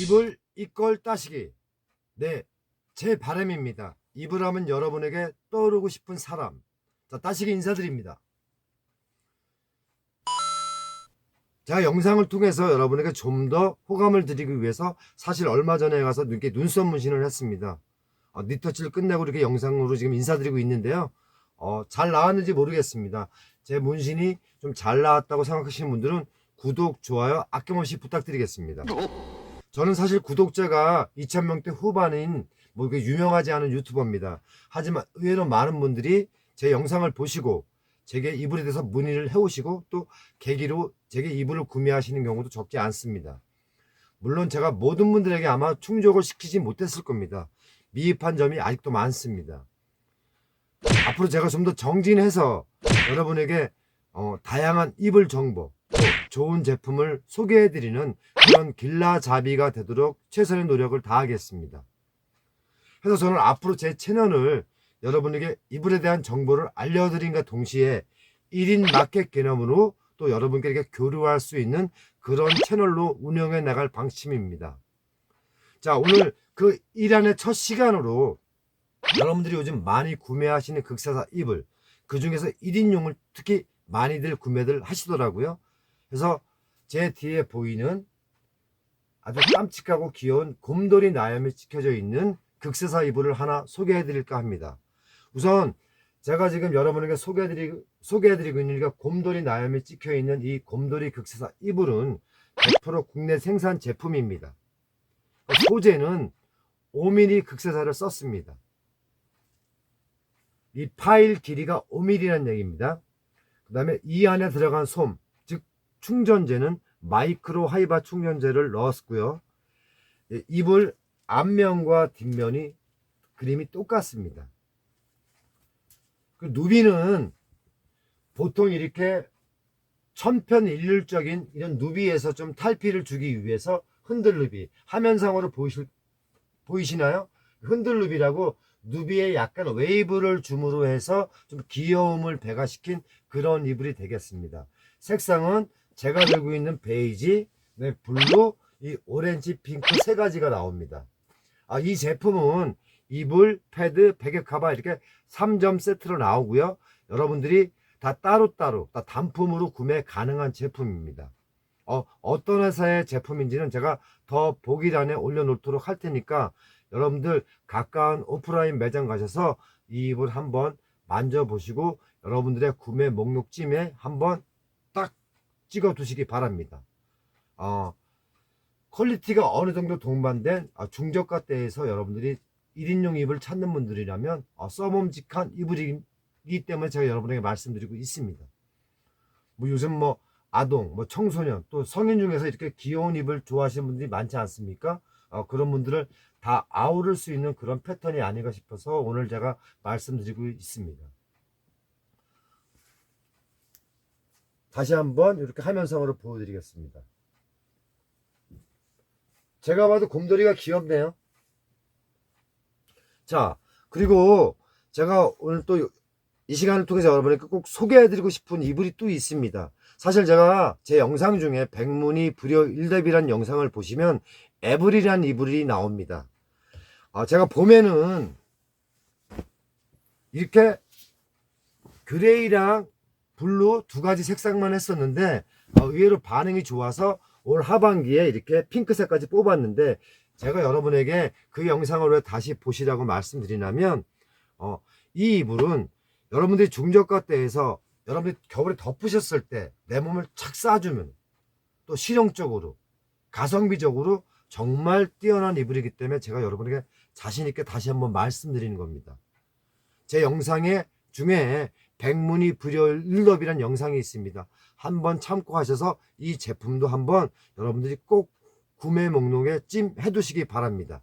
입을 이걸 따시기. 네, 제 바람입니다. 입을 하면 여러분에게 떠오르고 싶은 사람. 자, 따시기 인사드립니다. 제가 영상을 통해서 여러분에게 좀 더 호감을 드리기 위해서 사실 얼마 전에 가서 이렇게 눈썹 문신을 했습니다. 어, 니터치를 끝내고 이렇게 영상으로 지금 인사드리고 있는데요. 어, 잘 나왔는지 모르겠습니다. 제 문신이 좀 잘 나왔다고 생각하시는 분들은 구독, 좋아요 아낌없이 부탁드리겠습니다. 저는 사실 구독자가 2,000명대 후반인 뭐 유명하지 않은 유튜버입니다. 하지만 의외로 많은 분들이 제 영상을 보시고 제게 이불에 대해서 문의를 해오시고 또 계기로 제게 이불을 구매하시는 경우도 적지 않습니다. 물론 제가 모든 분들에게 아마 충족을 시키지 못했을 겁니다. 미흡한 점이 아직도 많습니다. 앞으로 제가 좀 더 정진해서 여러분에게 어, 다양한 이불 정보, 또 좋은 제품을 소개해드리는 그런 길라잡이가 되도록 최선의 노력을 다하겠습니다. 그래서 저는 앞으로 제 채널을 여러분에게 이불에 대한 정보를 알려드린과 동시에 1인 마켓 개념으로 또 여러분께 교류할 수 있는 그런 채널로 운영해 나갈 방침입니다. 자, 오늘 그 1안의 첫 시간으로 여러분들이 요즘 많이 구매하시는 극사사 이불, 그 중에서 1인용을 특히 많이들 구매들 하시더라고요. 그래서 제 뒤에 보이는 아주 깜찍하고 귀여운 곰돌이 나염이 찍혀져 있는 극세사 이불을 하나 소개해 드릴까 합니다. 우선 제가 지금 여러분에게 소개해드리, 소개해드리고 있는 게 곰돌이 나염이 찍혀 있는 이 곰돌이 극세사 이불은 100% 국내 생산 제품입니다. 소재는 5mm 극세사를 썼습니다. 이 파일 길이가 5mm라는 얘기입니다. 그 다음에 이 안에 들어간 솜, 즉 충전재는 마이크로 하이바 충전재를 넣었고요. 예, 이불 앞면과 뒷면이 그림이 똑같습니다. 그 누비는 보통 이렇게 천편일률적인 이런 누비에서 좀 탈피를 주기 위해서 흔들누비 화면상으로 보이실, 보이시나요? 흔들누비라고 누비에 약간 웨이브를 줌으로 해서 좀 귀여움을 배가시킨 그런 이불이 되겠습니다. 색상은 제가 들고 있는 베이지, 네, 블루, 이 오렌지, 핑크 세 가지가 나옵니다. 아, 이 제품은 이불, 패드, 베개 카바 이렇게 3점 세트로 나오고요. 여러분들이 다 따로따로 다 단품으로 구매 가능한 제품입니다. 어, 어떤 회사의 제품인지는 제가 더 보기란에 올려놓도록 할 테니까 여러분들 가까운 오프라인 매장 가셔서 이 이불 한번 만져보시고 여러분들의 구매 목록쯤에 한번 딱 찍어 두시기 바랍니다. 어, 퀄리티가 어느 정도 동반된 아, 중저가대에서 여러분들이 1인용 이불 찾는 분들이라면 어, 써봄직한 이불이기 때문에 제가 여러분에게 말씀드리고 있습니다. 뭐 요즘 뭐 아동, 뭐 청소년, 또 성인 중에서 이렇게 귀여운 이불 좋아하시는 분들이 많지 않습니까? 어, 그런 분들을 다 아우를 수 있는 그런 패턴이 아닌가 싶어서 오늘 제가 말씀드리고 있습니다. 다시 한번 이렇게 화면상으로 보여드리겠습니다. 제가 봐도 곰돌이가 귀엽네요. 자, 그리고 제가 오늘 또 이 시간을 통해서 여러분에게 꼭 소개해드리고 싶은 이불이 또 있습니다. 사실 제가 제 영상 중에 백문이 불여 일답이란 영상을 보시면 에브리란 이불이 나옵니다. 아, 제가 봄에는 이렇게 그레이랑 블루 두 가지 색상만 했었는데 어, 의외로 반응이 좋아서 올 하반기에 이렇게 핑크색까지 뽑았는데 제가 여러분에게 그 영상을 왜 다시 보시라고 말씀드리냐면 어, 이 이불은 여러분들이 중저가 대에서 여러분들이 겨울에 덮으셨을 때 내 몸을 착 쏴주면 또 실용적으로 가성비적으로 정말 뛰어난 이불이기 때문에 제가 여러분에게 자신있게 다시 한번 말씀드리는 겁니다. 제 영상에 중에 백문이 불여일럽이라는 영상이 있습니다. 한번 참고하셔서 이 제품도 한번 여러분들이 꼭 구매 목록에 찜 해 두시기 바랍니다.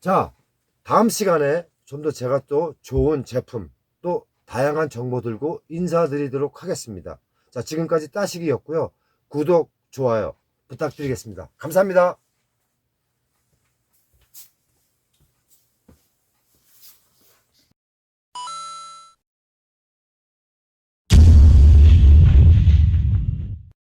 자, 다음 시간에 좀 더 제가 또 좋은 제품 또 다양한 정보 들고 인사드리도록 하겠습니다. 자, 지금까지 따시기였고요. 구독, 좋아요 부탁드리겠습니다. 감사합니다.